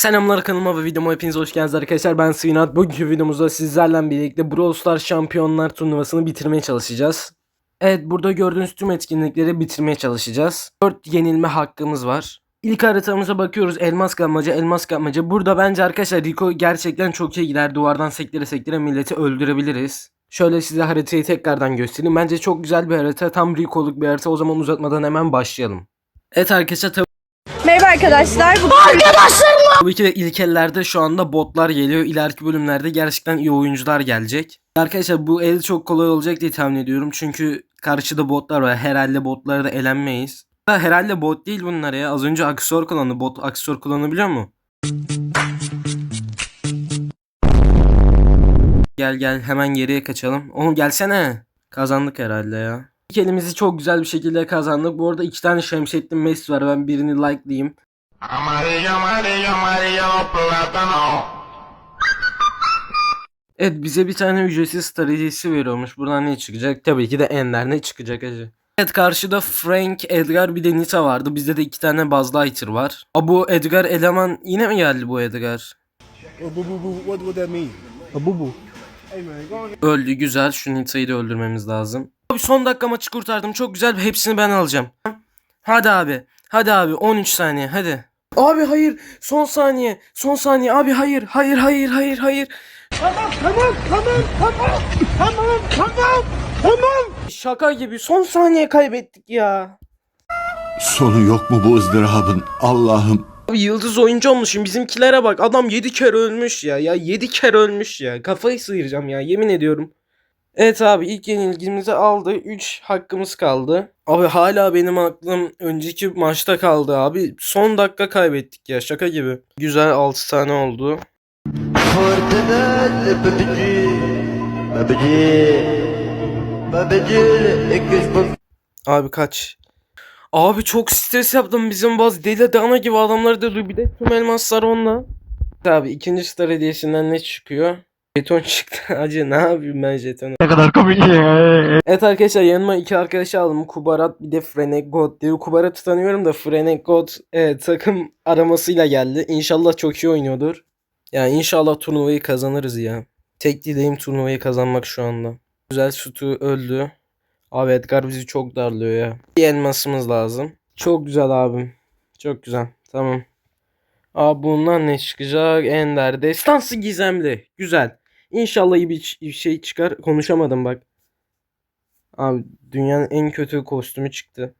Selamlar kanalıma ve videoma hepiniz hoş geldiniz arkadaşlar. Ben Sinat. Bugünkü videomuzda sizlerle birlikte Brawl Stars Şampiyonlar Turnuvası'nı bitirmeye çalışacağız. Evet burada gördüğünüz tüm etkinlikleri bitirmeye çalışacağız. 4 yenilme hakkımız var. İlk haritamıza bakıyoruz. Elmas kapmaca, elmas kapmaca. Burada bence arkadaşlar Rico gerçekten çok iyi gider. Duvardan sektire sektire milleti öldürebiliriz. Şöyle size haritayı tekrardan göstereyim. Bence çok güzel bir harita. Tam Rico'luk bir harita. O zaman uzatmadan hemen başlayalım. Evet arkadaşlar Merhaba arkadaşlar. Bu Tabii ki de ilk ellerde şu anda botlar geliyor. İleriki bölümlerde gerçekten iyi oyuncular gelecek. Arkadaşlar bu el çok kolay olacak diye tahmin ediyorum. Çünkü karşıda botlar var. Herhalde botları da elenmeyiz. Ha, herhalde bot değil bunlar ya. Az önce aksor kullandı. Bot aksor kullanabiliyor mu? Gel gel hemen geriye kaçalım. Oğlum gelsene. Kazandık herhalde ya. İlk elimizi çok güzel bir şekilde kazandık. Bu arada iki tane Şemsettin Messi var. Ben birini like'layayım. Amarillo, amarillo, amarillo, plátano. Evet bize bir tane ücretsiz stratejisi veriyormuş. Buradan ne çıkacak? Tabii ki de Ender ne çıkacak acı. Evet karşıda Frank, Edgar bir de Nita vardı. Bizde de iki tane Buzz Lightyear var. Aa, bu Edgar eleman yine mi geldi bu Edgar? Boo, boo, boo. What would that mean? bu bu. Öldü güzel. Şu Nita'yı da öldürmemiz lazım. Abi son dakika maçı kurtardım. Çok güzel. Hepsini ben alacağım. Hadi abi. Hadi abi 13 saniye hadi. Abi hayır. Son saniye. Son saniye. Abi hayır. Hayır hayır hayır hayır. Şaka gibi. Son saniye kaybettik ya. Sonu yok mu bu ızdırabın? Allah'ım Abi yıldız oyuncu olmuşum. Bizimkilere bak. Adam 7 kere ölmüş ya. Ya 7 kere ölmüş ya. Kafayı sıyıracağım ya. Yemin ediyorum. Evet abi ilk yenilgimizi aldı. 3 hakkımız kaldı. Abi hala benim aklım önceki maçta kaldı abi. Son dakika kaybettik ya. Şaka gibi. Güzel 6 tane oldu. Abi kaç. Abi çok stres yaptım bizim bazı deli dana gibi adamları da bir de tüm elmaslar onunla. Abi ikinci star hediyesinden ne çıkıyor? Jeton çıktı. Acı ne yapayım ben jetonu? Ne kadar komik Evet arkadaşlar yanıma iki arkadaş aldım. Kubarat bir de Frenek God diye. Kubarat'ı tanıyorum da Frenek God evet, takım aramasıyla geldi. İnşallah çok iyi oynuyordur. Yani inşallah turnuvayı kazanırız ya. Tek dileğim turnuvayı kazanmak şu anda. Güzel sütü öldü. Abi Edgar bizi çok darlıyor ya. Bir elmasımız lazım. Çok güzel abim. Çok güzel. Tamam. Abi bundan ne çıkacak? Ender destansı gizemli. Güzel. İnşallah iyi bir şey çıkar. Konuşamadım bak. Abi dünyanın en kötü kostümü çıktı.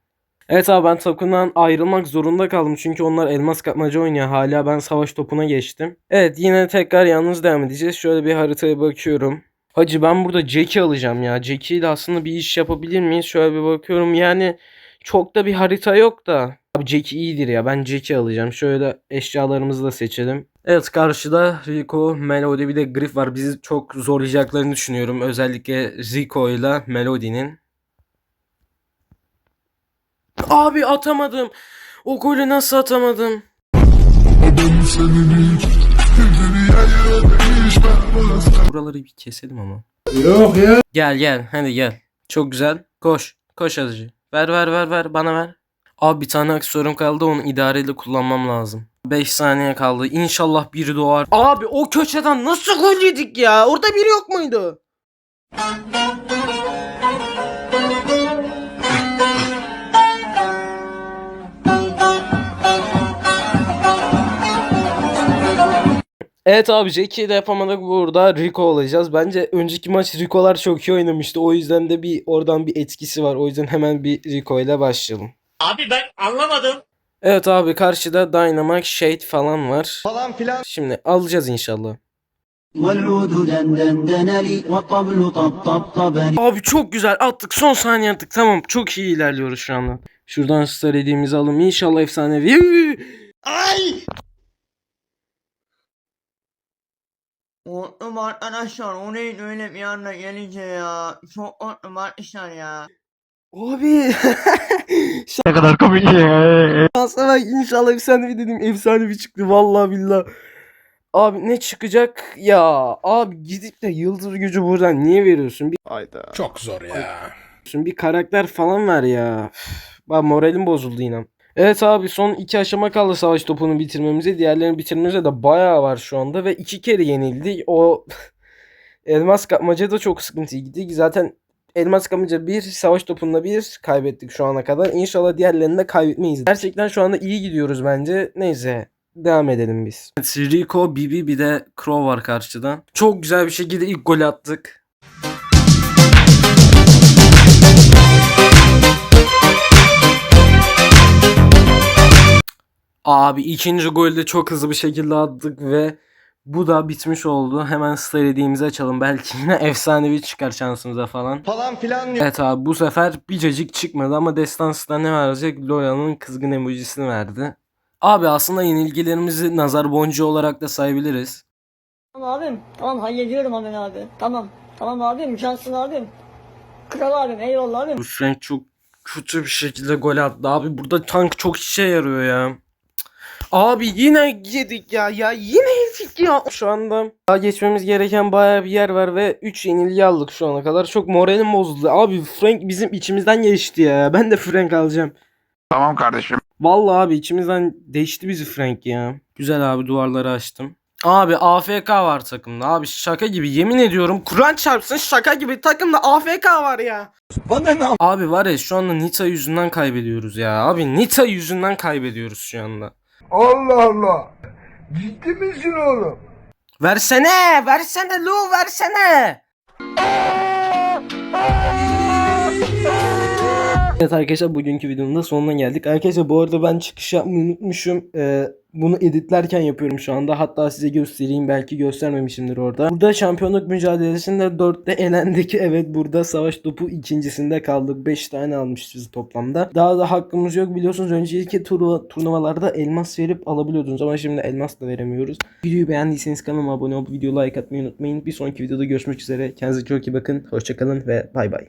Evet abi ben takımdan ayrılmak zorunda kaldım. Çünkü onlar elmas kapmaca oynuyor. Hala ben savaş topuna geçtim. Evet yine tekrar yalnız devam edeceğiz. Şöyle bir haritaya bakıyorum. Hacı ben burada Jack'i alacağım ya. Jack'i ile aslında bir iş yapabilir miyiz? Şöyle bir bakıyorum. Yani çok da bir harita yok da. Abi Jack iyidir ya. Ben Jack'i alacağım. Şöyle eşyalarımızı da seçelim. Evet karşıda Rico, Melody bir de Griff var. Bizi çok zorlayacaklarını düşünüyorum. Özellikle Rico ile Melody'nin. Abi atamadım. O golü nasıl atamadım? Buraları bir keselim ama. Yok ya. Gel gel hadi gel. Çok güzel. Koş. Koş azıcık. Ver ver ver ver bana ver. Abi bir tane aksesuarım kaldı onu idareli kullanmam lazım. 5 saniye kaldı. İnşallah biri doğar. Abi o köşeden nasıl gol yedik ya? Orada biri yok muydu? Evet abi Jackie'yi de yapamadık burada Rico olacağız. Bence önceki maç Rico'lar çok iyi oynamıştı. O yüzden de bir oradan bir etkisi var. O yüzden hemen bir Rico ile başlayalım. Abi ben anlamadım. Evet abi karşıda Dynamite Shade falan var. Falan filan. Şimdi alacağız inşallah. Abi çok güzel attık son saniye attık tamam çok iyi ilerliyoruz şu anda. Şuradan star hediğimizi alalım inşallah efsanevi. Ay! Korktum arkadaşlar o neydi öyle bir anda gelince ya. Çok korktum arkadaşlar ya. Abi. ne kadar komik ya. Şansa bak inşallah efsanevi dedim efsanevi çıktı vallahi billah. Abi ne çıkacak ya abi gidip de yıldız gücü buradan niye veriyorsun? Bir, Çok zor ya. bir karakter falan ver ya. Bak moralim bozuldu inan. Evet abi son iki aşama kaldı savaş topunu bitirmemize. Diğerlerini bitirmemize de bayağı var şu anda ve iki kere yenildik. O elmas kapmaca da çok sıkıntıydı. Zaten elmas kapmaca bir, savaş topunda bir kaybettik şu ana kadar. İnşallah diğerlerini de kaybetmeyiz. Gerçekten şu anda iyi gidiyoruz bence. Neyse devam edelim biz. Rico, Bibi bir de Crow var karşıda. Çok güzel bir şekilde ilk golü attık. Abi ikinci golü de çok hızlı bir şekilde attık ve bu da bitmiş oldu. Hemen star hediyemizi açalım. Belki yine efsanevi çıkar şansımıza falan. falan filan Evet abi bu sefer bir cacık çıkmadı ama Destans'ta ne verecek? Loyal'ın kızgın emojisini verdi. Abi aslında yenilgilerimizi nazar boncuğu olarak da sayabiliriz. Tamam abim. Tamam hallediyorum hemen abi. Tamam. Tamam abim. Cansın abim. Kral abim. Eyvallah abim. Bu Frank çok kötü bir şekilde gol attı. Abi burada tank çok işe yarıyor ya. Abi yine yedik ya ya yine yedik ya. Şu anda daha geçmemiz gereken bayağı bir yer var ve 3 yenilgi aldık şu ana kadar. Çok moralim bozuldu. Abi Frank bizim içimizden geçti ya. Ben de Frank alacağım. Tamam kardeşim. Vallahi abi içimizden değişti bizi Frank ya. Güzel abi duvarları açtım. Abi AFK var takımda. Abi şaka gibi yemin ediyorum. Kur'an çarpsın şaka gibi takımda AFK var ya. Abi var ya şu anda Nita yüzünden kaybediyoruz ya. Abi Nita yüzünden kaybediyoruz şu anda. Allah Allah. Ciddi misin oğlum? Versene, versene Lu, versene. Evet arkadaşlar bugünkü videonun da sonuna geldik. Arkadaşlar bu arada ben çıkış yapmayı unutmuşum. Ee, bunu editlerken yapıyorum şu anda. Hatta size göstereyim belki göstermemişimdir orada. Burada şampiyonluk mücadelesinde 4'te elendik. Evet burada savaş topu ikincisinde kaldık. 5 tane almışız toplamda. Daha da hakkımız yok biliyorsunuz. Önceki turnuva, turnuvalarda elmas verip alabiliyordunuz ama şimdi elmas da veremiyoruz. Videoyu beğendiyseniz kanalıma abone olup videoyu like atmayı unutmayın. Bir sonraki videoda görüşmek üzere. Kendinize çok iyi bakın. Hoşçakalın ve bay bay.